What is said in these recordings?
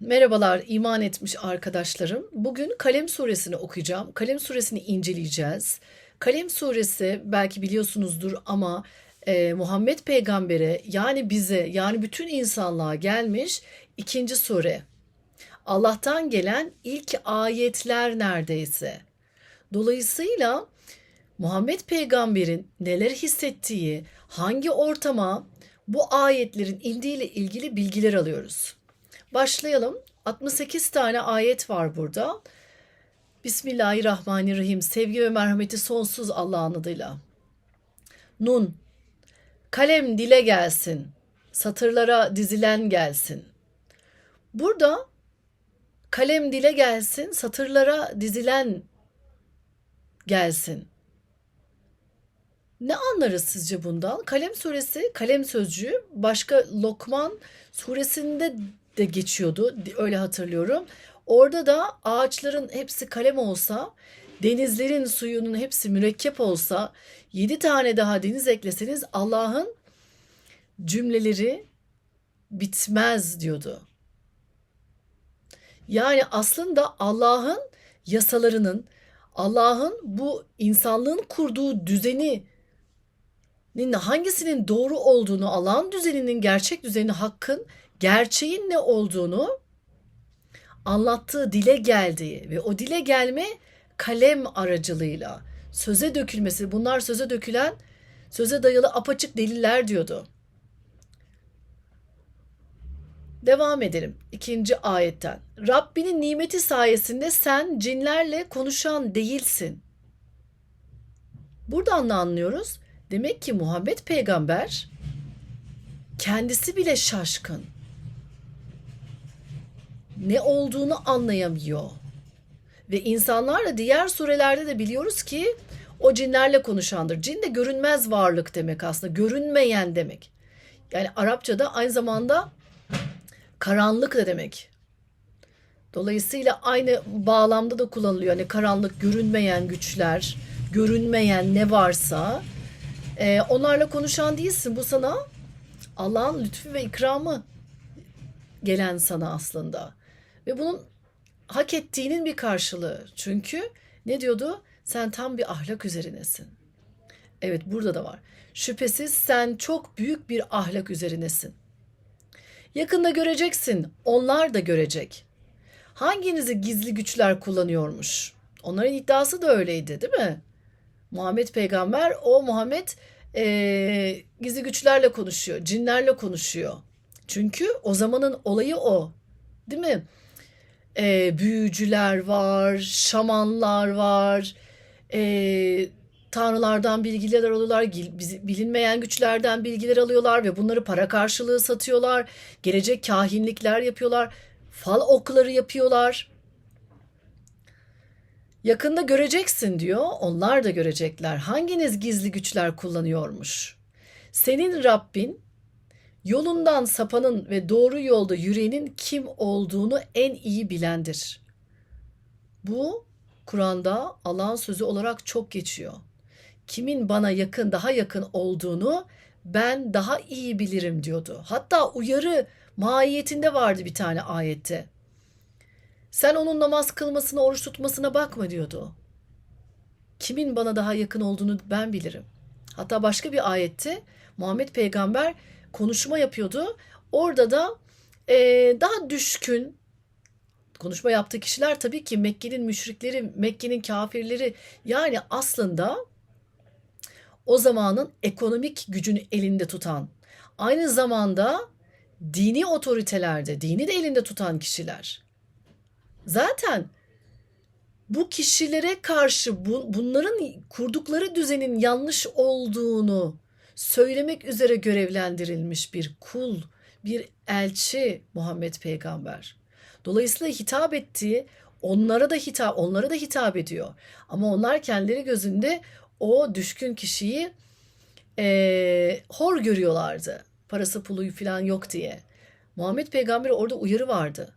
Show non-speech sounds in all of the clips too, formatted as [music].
Merhabalar iman etmiş arkadaşlarım. Bugün Kalem suresini okuyacağım. Kalem suresini inceleyeceğiz. Kalem suresi belki biliyorsunuzdur ama e, Muhammed peygambere yani bize yani bütün insanlığa gelmiş ikinci sure. Allah'tan gelen ilk ayetler neredeyse. Dolayısıyla Muhammed peygamberin neler hissettiği, hangi ortama bu ayetlerin indiğiyle ilgili bilgiler alıyoruz. Başlayalım. 68 tane ayet var burada. Bismillahirrahmanirrahim. Sevgi ve merhameti sonsuz Allah'ın adıyla. Nun. Kalem dile gelsin. Satırlara dizilen gelsin. Burada kalem dile gelsin, satırlara dizilen gelsin. Ne anlarız sizce bundan? Kalem suresi, kalem sözcüğü başka Lokman suresinde de geçiyordu. Öyle hatırlıyorum. Orada da ağaçların hepsi kalem olsa, denizlerin suyunun hepsi mürekkep olsa, yedi tane daha deniz ekleseniz Allah'ın cümleleri bitmez diyordu. Yani aslında Allah'ın yasalarının, Allah'ın bu insanlığın kurduğu düzeni hangisinin doğru olduğunu, Allah'ın düzeninin gerçek düzeni, hakkın gerçeğin ne olduğunu anlattığı dile geldiği ve o dile gelme kalem aracılığıyla söze dökülmesi bunlar söze dökülen söze dayalı apaçık deliller diyordu. Devam edelim ikinci ayetten. Rabbinin nimeti sayesinde sen cinlerle konuşan değilsin. Buradan ne anlıyoruz? Demek ki Muhammed peygamber kendisi bile şaşkın ne olduğunu anlayamıyor. Ve insanlarla diğer surelerde de biliyoruz ki o cinlerle konuşandır. Cin de görünmez varlık demek aslında. Görünmeyen demek. Yani Arapçada aynı zamanda karanlık da demek. Dolayısıyla aynı bağlamda da kullanılıyor. Hani karanlık, görünmeyen güçler, görünmeyen ne varsa e, onlarla konuşan değilsin. Bu sana Allah'ın lütfu ve ikramı gelen sana aslında. Ve bunun hak ettiğinin bir karşılığı. Çünkü ne diyordu? Sen tam bir ahlak üzerinesin. Evet burada da var. Şüphesiz sen çok büyük bir ahlak üzerinesin. Yakında göreceksin. Onlar da görecek. Hanginizi gizli güçler kullanıyormuş? Onların iddiası da öyleydi değil mi? Muhammed peygamber o Muhammed e, gizli güçlerle konuşuyor. Cinlerle konuşuyor. Çünkü o zamanın olayı o. Değil mi? E, büyücüler var, şamanlar var, e, tanrılardan bilgiler alıyorlar, bilinmeyen güçlerden bilgiler alıyorlar ve bunları para karşılığı satıyorlar. Gelecek kahinlikler yapıyorlar, fal okları yapıyorlar. Yakında göreceksin diyor, onlar da görecekler. Hanginiz gizli güçler kullanıyormuş? Senin Rabbin Yolundan sapanın ve doğru yolda yürüyenin kim olduğunu en iyi bilendir. Bu Kur'an'da Allah'ın sözü olarak çok geçiyor. Kimin bana yakın, daha yakın olduğunu ben daha iyi bilirim diyordu. Hatta uyarı mahiyetinde vardı bir tane ayette. Sen onun namaz kılmasına, oruç tutmasına bakma diyordu. Kimin bana daha yakın olduğunu ben bilirim. Hatta başka bir ayette Muhammed peygamber konuşma yapıyordu. Orada da e, daha düşkün konuşma yaptığı kişiler tabii ki Mekke'nin müşrikleri, Mekke'nin kafirleri yani aslında o zamanın ekonomik gücünü elinde tutan, aynı zamanda dini otoritelerde, dini de elinde tutan kişiler. Zaten bu kişilere karşı bu, bunların kurdukları düzenin yanlış olduğunu söylemek üzere görevlendirilmiş bir kul, bir elçi Muhammed peygamber. Dolayısıyla hitap ettiği onlara da hitap onlara da hitap ediyor. Ama onlar kendileri gözünde o düşkün kişiyi e, hor görüyorlardı. Parası pulu falan yok diye. Muhammed peygamber orada uyarı vardı.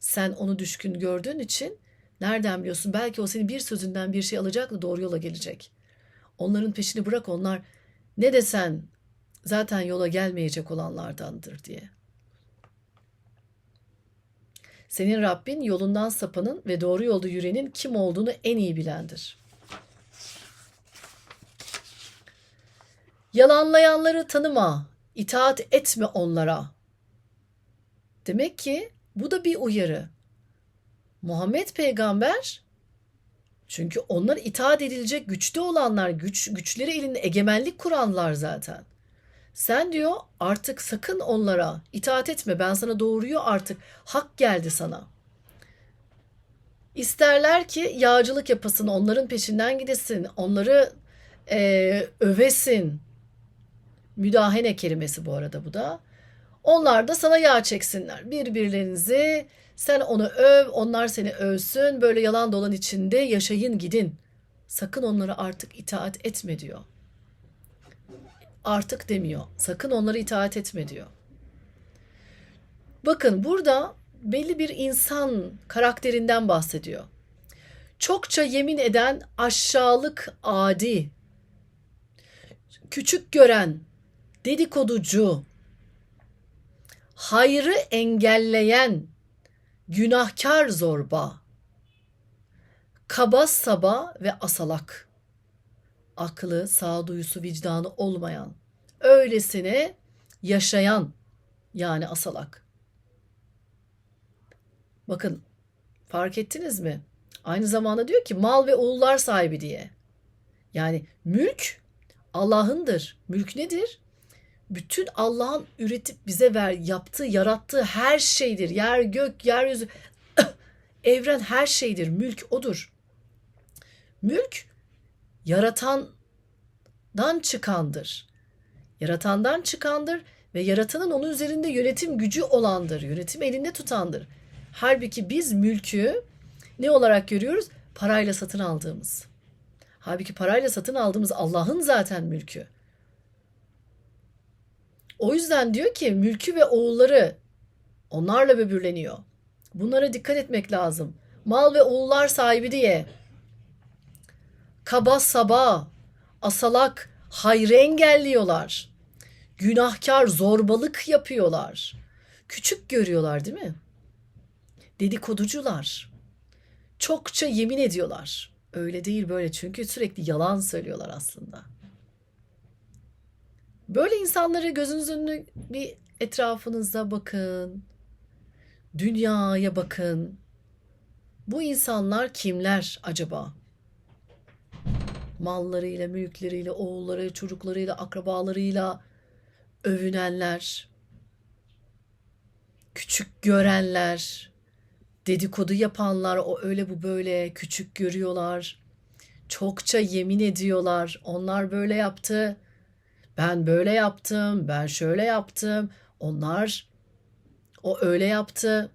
Sen onu düşkün gördüğün için nereden biliyorsun? Belki o senin bir sözünden bir şey alacak da doğru yola gelecek. Onların peşini bırak onlar ne desen zaten yola gelmeyecek olanlardandır diye. Senin Rabbin yolundan sapanın ve doğru yolda yürüyenin kim olduğunu en iyi bilendir. Yalanlayanları tanıma, itaat etme onlara. Demek ki bu da bir uyarı. Muhammed peygamber çünkü onlar itaat edilecek güçte olanlar, güç güçleri elinde egemenlik kuranlar zaten. Sen diyor artık sakın onlara itaat etme. Ben sana doğruyu artık hak geldi sana. İsterler ki yağcılık yapasın, onların peşinden gidesin, onları e, övesin. Müdahene kelimesi bu arada bu da. Onlar da sana yağ çeksinler. Birbirlerinizi sen onu öv, onlar seni övsün. Böyle yalan dolan içinde yaşayın gidin. Sakın onlara artık itaat etme diyor. Artık demiyor. Sakın onlara itaat etme diyor. Bakın burada belli bir insan karakterinden bahsediyor. Çokça yemin eden aşağılık adi, küçük gören, dedikoducu, hayrı engelleyen, günahkar zorba, kaba saba ve asalak, aklı, sağduyusu, vicdanı olmayan, öylesine yaşayan yani asalak. Bakın fark ettiniz mi? Aynı zamanda diyor ki mal ve oğullar sahibi diye. Yani mülk Allah'ındır. Mülk nedir? Bütün Allah'ın üretip bize ver, yaptığı, yarattığı her şeydir. Yer, gök, yeryüzü, [coughs] evren her şeydir. Mülk odur. Mülk yaratandan çıkandır. Yaratandan çıkandır ve yaratanın onun üzerinde yönetim gücü olandır. Yönetim elinde tutandır. Halbuki biz mülkü ne olarak görüyoruz? Parayla satın aldığımız. Halbuki parayla satın aldığımız Allah'ın zaten mülkü. O yüzden diyor ki mülkü ve oğulları onlarla böbürleniyor. Bunlara dikkat etmek lazım. Mal ve oğullar sahibi diye. Kaba saba, asalak, hayrı engelliyorlar. Günahkar, zorbalık yapıyorlar. Küçük görüyorlar değil mi? Dedikoducular. Çokça yemin ediyorlar. Öyle değil böyle çünkü sürekli yalan söylüyorlar aslında. Böyle insanları gözünüz önüne bir etrafınıza bakın. Dünyaya bakın. Bu insanlar kimler acaba? Mallarıyla, mülkleriyle, oğulları, çocuklarıyla, akrabalarıyla övünenler, küçük görenler, dedikodu yapanlar, o öyle bu böyle küçük görüyorlar. Çokça yemin ediyorlar. Onlar böyle yaptı. Ben böyle yaptım, ben şöyle yaptım. Onlar o öyle yaptı.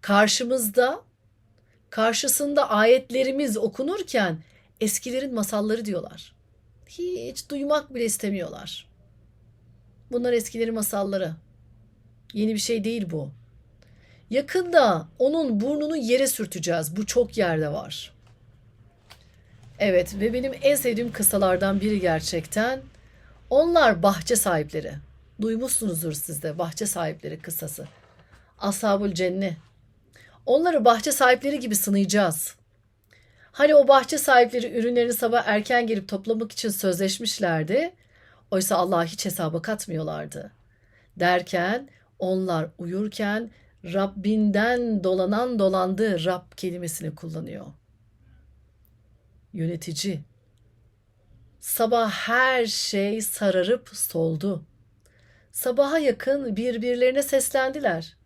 Karşımızda karşısında ayetlerimiz okunurken eskilerin masalları diyorlar. Hiç duymak bile istemiyorlar. Bunlar eskilerin masalları. Yeni bir şey değil bu. Yakında onun burnunu yere sürteceğiz. Bu çok yerde var. Evet ve benim en sevdiğim kısalardan biri gerçekten. Onlar bahçe sahipleri. Duymuşsunuzdur siz de bahçe sahipleri kısası. Ashabul cenni. Onları bahçe sahipleri gibi sınayacağız. Hani o bahçe sahipleri ürünlerini sabah erken gelip toplamak için sözleşmişlerdi. Oysa Allah'a hiç hesaba katmıyorlardı. Derken onlar uyurken Rabbinden dolanan dolandı Rab kelimesini kullanıyor. Yönetici. Sabah her şey sararıp soldu. Sabaha yakın birbirlerine seslendiler.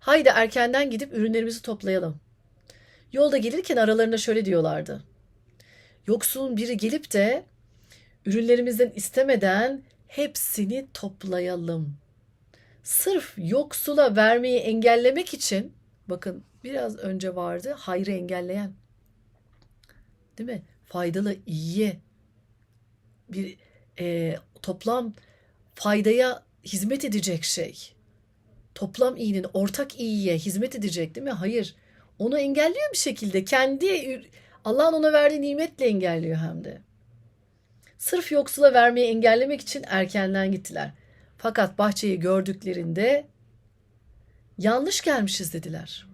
Haydi erkenden gidip ürünlerimizi toplayalım. Yolda gelirken aralarında şöyle diyorlardı. Yoksulun biri gelip de ürünlerimizden istemeden hepsini toplayalım. Sırf yoksula vermeyi engellemek için bakın biraz önce vardı hayrı engelleyen. Değil mi? Faydalı, iyiye bir e, toplam faydaya hizmet edecek şey. Toplam iyinin ortak iyiye hizmet edecek değil mi? Hayır. Onu engelliyor bir şekilde. Kendi Allah'ın ona verdiği nimetle engelliyor hem de. Sırf yoksula vermeyi engellemek için erkenden gittiler. Fakat bahçeyi gördüklerinde Yanlış gelmişiz dediler.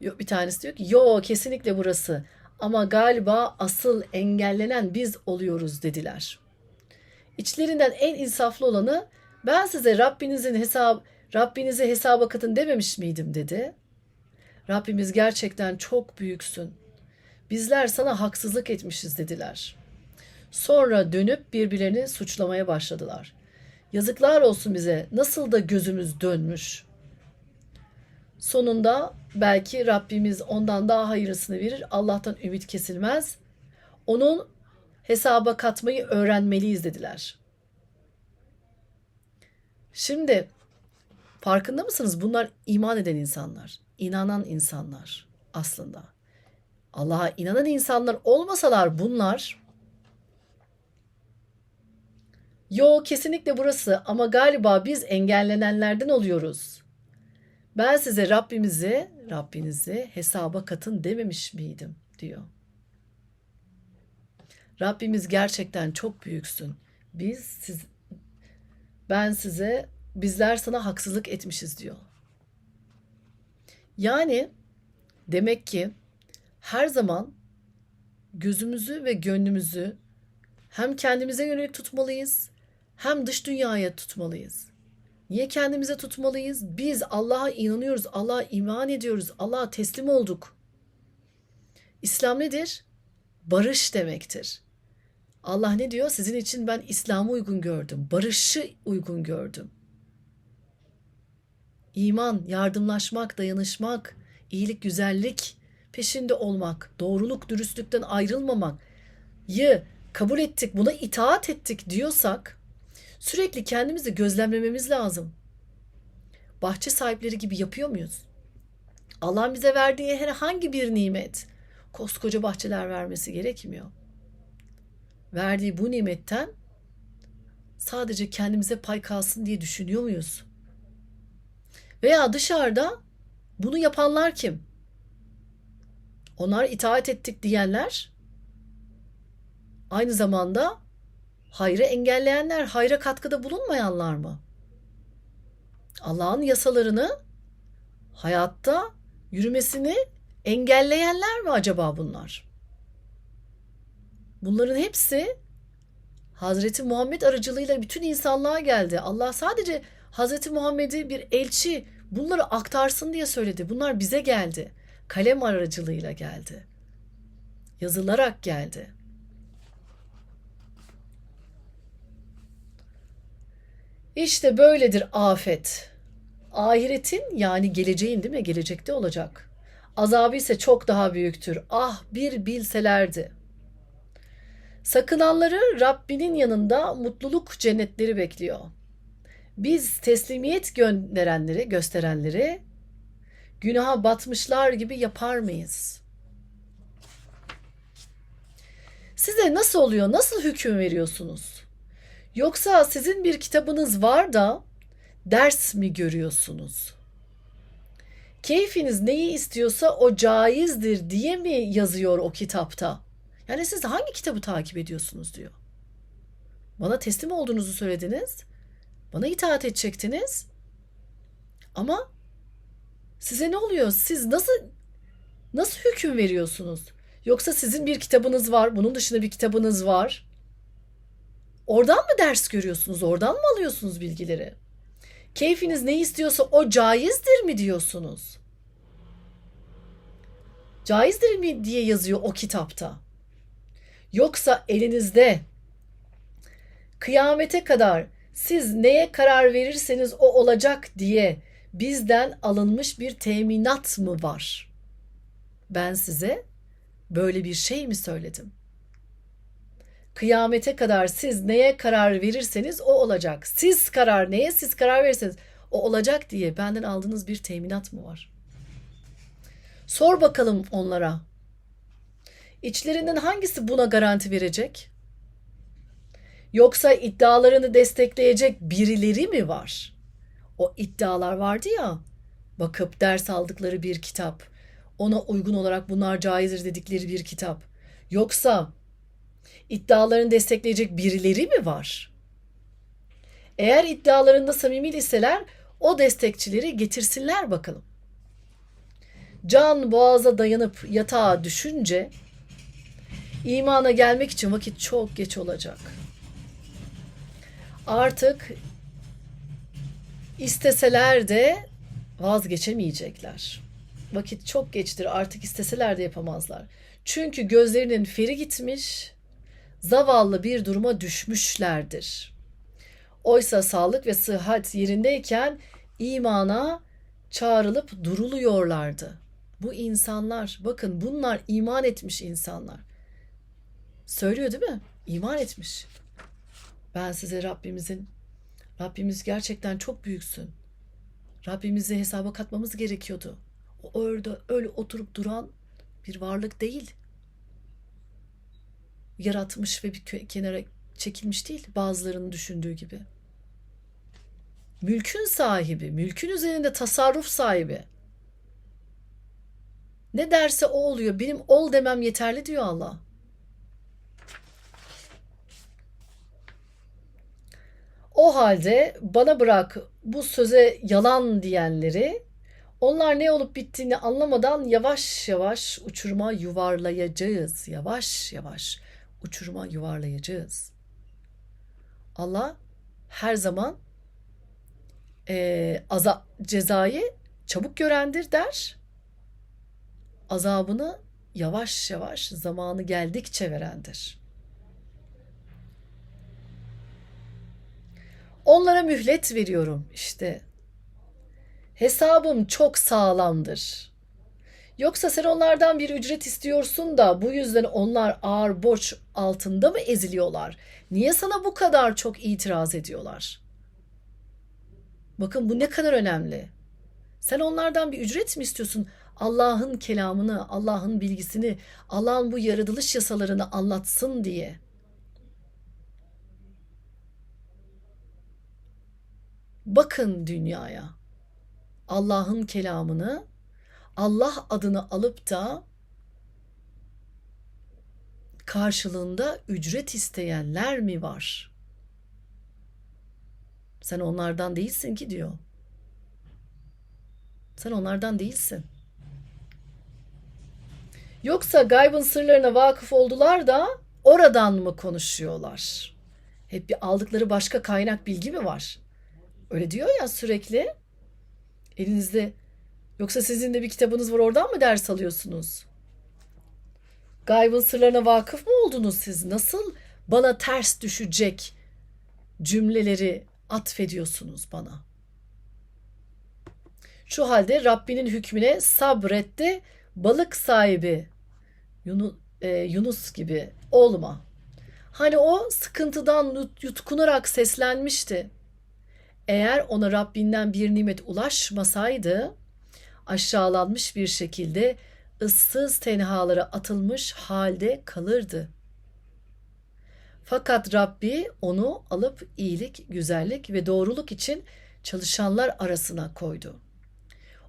Bir tanesi diyor ki yo kesinlikle burası ama galiba asıl engellenen biz oluyoruz dediler. İçlerinden en insaflı olanı ben size Rabbinizin hesap Rabbinize hesaba katın dememiş miydim dedi. Rabbimiz gerçekten çok büyüksün. Bizler sana haksızlık etmişiz dediler. Sonra dönüp birbirlerini suçlamaya başladılar. Yazıklar olsun bize. Nasıl da gözümüz dönmüş. Sonunda belki Rabbimiz ondan daha hayırlısını verir. Allah'tan ümit kesilmez. Onun hesaba katmayı öğrenmeliyiz dediler. Şimdi farkında mısınız? Bunlar iman eden insanlar, inanan insanlar aslında. Allah'a inanan insanlar olmasalar bunlar Yo kesinlikle burası ama galiba biz engellenenlerden oluyoruz. Ben size Rabbimizi, Rabbinizi hesaba katın dememiş miydim diyor. Rabbimiz gerçekten çok büyüksün. Biz siz ben size bizler sana haksızlık etmişiz diyor. Yani demek ki her zaman gözümüzü ve gönlümüzü hem kendimize yönelik tutmalıyız hem dış dünyaya tutmalıyız. Niye kendimize tutmalıyız? Biz Allah'a inanıyoruz, Allah'a iman ediyoruz, Allah'a teslim olduk. İslam nedir? Barış demektir. Allah ne diyor? Sizin için ben İslam'ı uygun gördüm, barışı uygun gördüm. İman, yardımlaşmak, dayanışmak, iyilik, güzellik peşinde olmak, doğruluk, dürüstlükten ayrılmamak, yı kabul ettik, buna itaat ettik diyorsak sürekli kendimizi gözlemlememiz lazım. Bahçe sahipleri gibi yapıyor muyuz? Allah'ın bize verdiği herhangi bir nimet koskoca bahçeler vermesi gerekmiyor. Verdiği bu nimetten sadece kendimize pay kalsın diye düşünüyor muyuz? Veya dışarıda bunu yapanlar kim? Onlar itaat ettik diyenler aynı zamanda hayrı engelleyenler, hayra katkıda bulunmayanlar mı? Allah'ın yasalarını hayatta yürümesini engelleyenler mi acaba bunlar? Bunların hepsi Hazreti Muhammed aracılığıyla bütün insanlığa geldi. Allah sadece Hazreti Muhammed'i bir elçi bunları aktarsın diye söyledi. Bunlar bize geldi. Kalem aracılığıyla geldi. Yazılarak geldi. İşte böyledir afet. Ahiretin yani geleceğin değil mi? Gelecekte olacak. Azabı ise çok daha büyüktür. Ah bir bilselerdi. Sakınanları Rabbinin yanında mutluluk cennetleri bekliyor. Biz teslimiyet gönderenleri, gösterenleri günaha batmışlar gibi yapar mıyız? Size nasıl oluyor? Nasıl hüküm veriyorsunuz? Yoksa sizin bir kitabınız var da ders mi görüyorsunuz? Keyfiniz neyi istiyorsa o caizdir diye mi yazıyor o kitapta? Yani siz hangi kitabı takip ediyorsunuz diyor. Bana teslim olduğunuzu söylediniz. Bana itaat edecektiniz. Ama size ne oluyor? Siz nasıl nasıl hüküm veriyorsunuz? Yoksa sizin bir kitabınız var, bunun dışında bir kitabınız var. Oradan mı ders görüyorsunuz? Oradan mı alıyorsunuz bilgileri? Keyfiniz ne istiyorsa o caizdir mi diyorsunuz? Caizdir mi diye yazıyor o kitapta. Yoksa elinizde kıyamete kadar siz neye karar verirseniz o olacak diye bizden alınmış bir teminat mı var? Ben size böyle bir şey mi söyledim? Kıyamete kadar siz neye karar verirseniz o olacak. Siz karar neye siz karar verirseniz o olacak diye benden aldığınız bir teminat mı var? Sor bakalım onlara. İçlerinden hangisi buna garanti verecek? Yoksa iddialarını destekleyecek birileri mi var? O iddialar vardı ya. Bakıp ders aldıkları bir kitap. Ona uygun olarak bunlar caizdir dedikleri bir kitap. Yoksa iddialarını destekleyecek birileri mi var? Eğer iddialarında samimi iseler O destekçileri getirsinler bakalım. Can boğaza dayanıp yatağa düşünce imana gelmek için vakit çok geç olacak. Artık isteseler de vazgeçemeyecekler. Vakit çok geçtir artık isteseler de yapamazlar. Çünkü gözlerinin feri gitmiş, zavallı bir duruma düşmüşlerdir. Oysa sağlık ve sıhhat yerindeyken imana çağrılıp duruluyorlardı. Bu insanlar, bakın bunlar iman etmiş insanlar. Söylüyor değil mi? İman etmiş. Ben size Rabbimizin, Rabbimiz gerçekten çok büyüksün. Rabbimizi hesaba katmamız gerekiyordu. O orada öyle oturup duran bir varlık değil. Yaratmış ve bir kenara çekilmiş değil bazılarının düşündüğü gibi. Mülkün sahibi, mülkün üzerinde tasarruf sahibi. Ne derse o oluyor. Benim ol demem yeterli diyor Allah. O halde bana bırak bu söze yalan diyenleri onlar ne olup bittiğini anlamadan yavaş yavaş uçuruma yuvarlayacağız. Yavaş yavaş uçuruma yuvarlayacağız. Allah her zaman e, aza, cezayı çabuk görendir der. Azabını yavaş yavaş zamanı geldikçe verendir. Onlara mühlet veriyorum işte. Hesabım çok sağlamdır. Yoksa sen onlardan bir ücret istiyorsun da bu yüzden onlar ağır borç altında mı eziliyorlar? Niye sana bu kadar çok itiraz ediyorlar? Bakın bu ne kadar önemli. Sen onlardan bir ücret mi istiyorsun? Allah'ın kelamını, Allah'ın bilgisini, Allah'ın bu yaratılış yasalarını anlatsın diye. Bakın dünyaya. Allah'ın kelamını, Allah adını alıp da karşılığında ücret isteyenler mi var? Sen onlardan değilsin ki diyor. Sen onlardan değilsin. Yoksa gaybın sırlarına vakıf oldular da oradan mı konuşuyorlar? Hep bir aldıkları başka kaynak bilgi mi var? Öyle diyor ya sürekli. Elinizde yoksa sizin de bir kitabınız var oradan mı ders alıyorsunuz? Gaybın sırlarına vakıf mı oldunuz siz? Nasıl bana ters düşecek cümleleri atfediyorsunuz bana? Şu halde Rabbinin hükmüne sabretti balık sahibi Yunus, e, Yunus gibi olma. Hani o sıkıntıdan yutkunarak seslenmişti. Eğer ona Rabbinden bir nimet ulaşmasaydı aşağılanmış bir şekilde ıssız tenhalara atılmış halde kalırdı. Fakat Rabbi onu alıp iyilik, güzellik ve doğruluk için çalışanlar arasına koydu.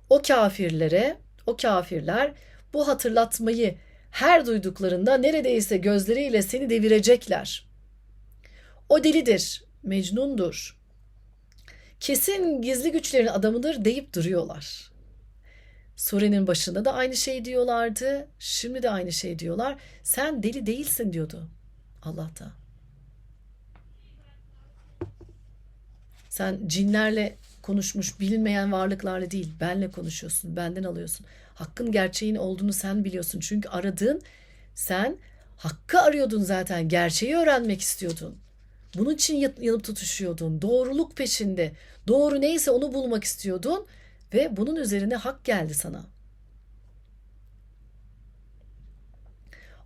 O kafirlere, o kafirler bu hatırlatmayı her duyduklarında neredeyse gözleriyle seni devirecekler. O delidir, mecnundur. Kesin gizli güçlerin adamıdır deyip duruyorlar. Surenin başında da aynı şey diyorlardı. Şimdi de aynı şey diyorlar. Sen deli değilsin diyordu Allah da. Sen cinlerle konuşmuş bilinmeyen varlıklarla değil benle konuşuyorsun benden alıyorsun. Hakkın gerçeğin olduğunu sen biliyorsun. Çünkü aradığın sen hakkı arıyordun zaten gerçeği öğrenmek istiyordun. Bunun için yanıp tutuşuyordun. Doğruluk peşinde. Doğru neyse onu bulmak istiyordun ve bunun üzerine hak geldi sana.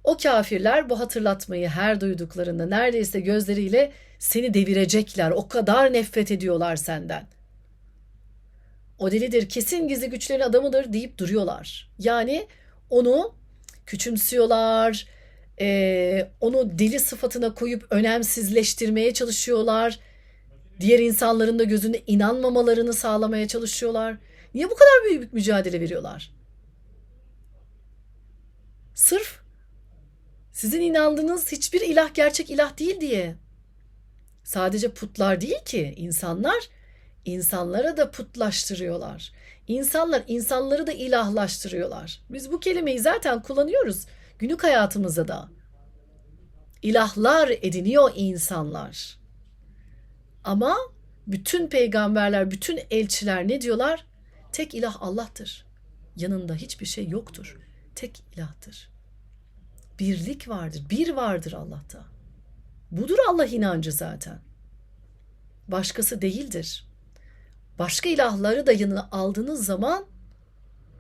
O kafirler bu hatırlatmayı her duyduklarında neredeyse gözleriyle seni devirecekler. O kadar nefret ediyorlar senden. O delidir, kesin gizli güçlerin adamıdır deyip duruyorlar. Yani onu küçümsüyorlar, e, onu deli sıfatına koyup önemsizleştirmeye çalışıyorlar. Diğer insanların da gözünde inanmamalarını sağlamaya çalışıyorlar. Niye bu kadar büyük mücadele veriyorlar? Sırf sizin inandığınız hiçbir ilah gerçek ilah değil diye. Sadece putlar değil ki insanlar İnsanlara da putlaştırıyorlar. İnsanlar insanları da ilahlaştırıyorlar. Biz bu kelimeyi zaten kullanıyoruz günlük hayatımızda da. İlahlar ediniyor insanlar. Ama bütün peygamberler, bütün elçiler ne diyorlar? Tek ilah Allah'tır. Yanında hiçbir şey yoktur. Tek ilahtır. Birlik vardır, bir vardır Allah'ta. Budur Allah inancı zaten. Başkası değildir. Başka ilahları da yanına aldığınız zaman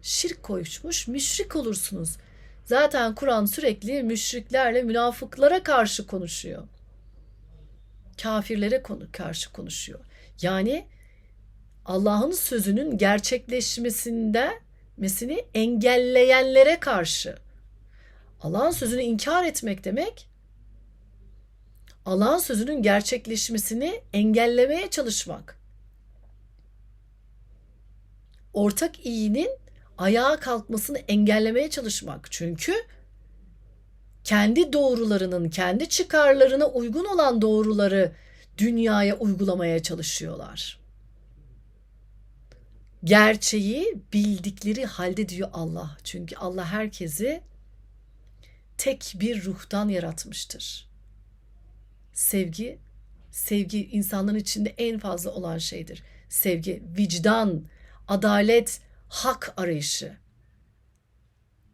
şirk koşmuş, müşrik olursunuz. Zaten Kur'an sürekli müşriklerle münafıklara karşı konuşuyor. Kafirlere konu karşı konuşuyor. Yani Allah'ın sözünün gerçekleşmesinde mesini engelleyenlere karşı. Allah'ın sözünü inkar etmek demek Allah'ın sözünün gerçekleşmesini engellemeye çalışmak. Ortak iyinin ayağa kalkmasını engellemeye çalışmak. Çünkü kendi doğrularının, kendi çıkarlarına uygun olan doğruları dünyaya uygulamaya çalışıyorlar. Gerçeği bildikleri halde diyor Allah. Çünkü Allah herkesi tek bir ruhtan yaratmıştır. Sevgi, sevgi insanların içinde en fazla olan şeydir. Sevgi, vicdan, adalet, hak arayışı.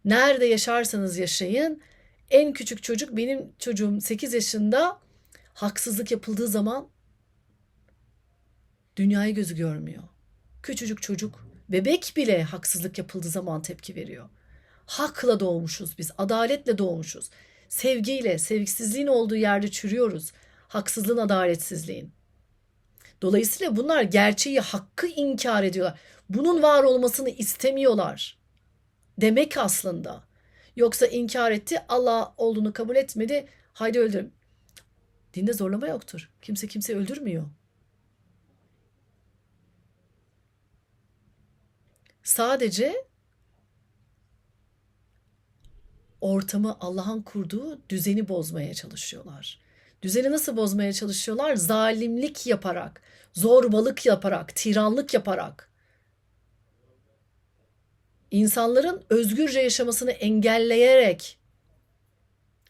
Nerede yaşarsanız yaşayın, en küçük çocuk benim çocuğum 8 yaşında haksızlık yapıldığı zaman dünyayı gözü görmüyor. Küçücük çocuk, bebek bile haksızlık yapıldığı zaman tepki veriyor. Hakla doğmuşuz biz, adaletle doğmuşuz. Sevgiyle, sevgisizliğin olduğu yerde çürüyoruz. Haksızlığın, adaletsizliğin. Dolayısıyla bunlar gerçeği, hakkı inkar ediyorlar. Bunun var olmasını istemiyorlar. Demek aslında. Yoksa inkar etti, Allah olduğunu kabul etmedi. Haydi öldürün. Dinde zorlama yoktur. Kimse kimseyi öldürmüyor. Sadece ortamı Allah'ın kurduğu düzeni bozmaya çalışıyorlar. Düzeni nasıl bozmaya çalışıyorlar? Zalimlik yaparak, zorbalık yaparak, tiranlık yaparak. İnsanların özgürce yaşamasını engelleyerek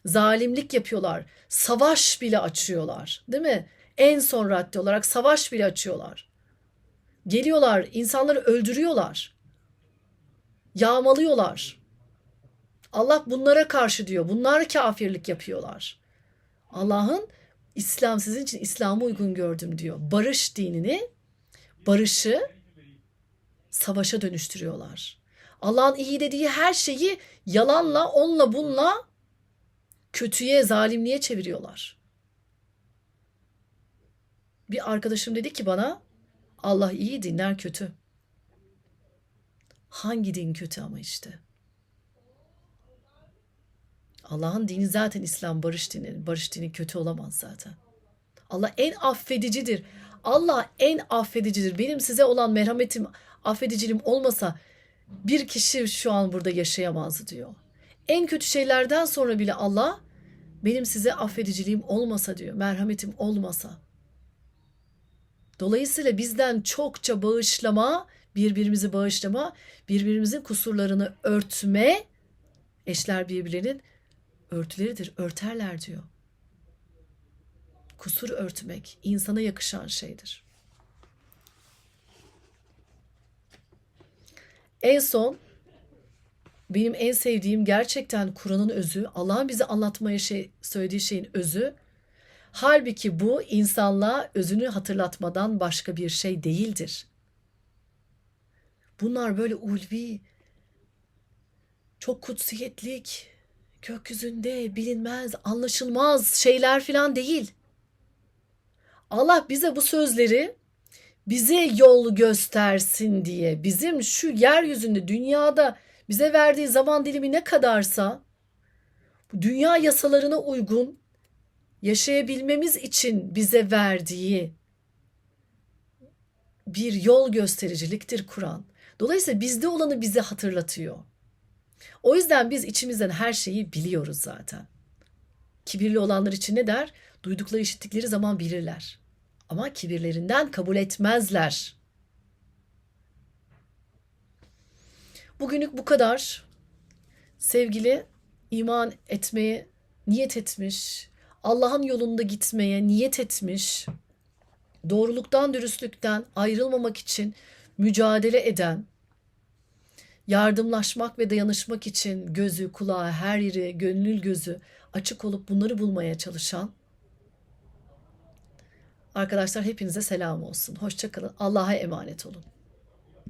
zalimlik yapıyorlar. Savaş bile açıyorlar, değil mi? En son radde olarak savaş bile açıyorlar. Geliyorlar, insanları öldürüyorlar. Yağmalıyorlar. Allah bunlara karşı diyor. Bunlar kafirlik yapıyorlar. Allah'ın İslam sizin için İslam'ı uygun gördüm diyor. Barış dinini, barışı savaşa dönüştürüyorlar. Allah'ın iyi dediği her şeyi yalanla, onunla, bununla kötüye, zalimliğe çeviriyorlar. Bir arkadaşım dedi ki bana Allah iyi dinler kötü. Hangi din kötü ama işte. Allah'ın dini zaten İslam barış dini. Barış dini kötü olamaz zaten. Allah en affedicidir. Allah en affedicidir. Benim size olan merhametim, affediciliğim olmasa bir kişi şu an burada yaşayamazdı diyor. En kötü şeylerden sonra bile Allah benim size affediciliğim olmasa diyor. Merhametim olmasa. Dolayısıyla bizden çokça bağışlama, birbirimizi bağışlama, birbirimizin kusurlarını örtme, eşler birbirlerinin örtüleridir, örterler diyor. Kusur örtmek insana yakışan şeydir. En son benim en sevdiğim gerçekten Kur'an'ın özü, Allah'ın bize anlatmaya şey, söylediği şeyin özü. Halbuki bu insanlığa özünü hatırlatmadan başka bir şey değildir. Bunlar böyle ulvi, çok kutsiyetlik, gökyüzünde bilinmez, anlaşılmaz şeyler falan değil. Allah bize bu sözleri bize yol göstersin diye bizim şu yeryüzünde dünyada bize verdiği zaman dilimi ne kadarsa dünya yasalarına uygun yaşayabilmemiz için bize verdiği bir yol göstericiliktir Kur'an. Dolayısıyla bizde olanı bize hatırlatıyor. O yüzden biz içimizden her şeyi biliyoruz zaten. Kibirli olanlar için ne der? Duydukları işittikleri zaman bilirler. Ama kibirlerinden kabul etmezler. Bugünlük bu kadar. Sevgili iman etmeye niyet etmiş, Allah'ın yolunda gitmeye niyet etmiş, doğruluktan, dürüstlükten ayrılmamak için mücadele eden, yardımlaşmak ve dayanışmak için gözü, kulağı, her yeri, gönül gözü açık olup bunları bulmaya çalışan arkadaşlar hepinize selam olsun. Hoşçakalın. Allah'a emanet olun.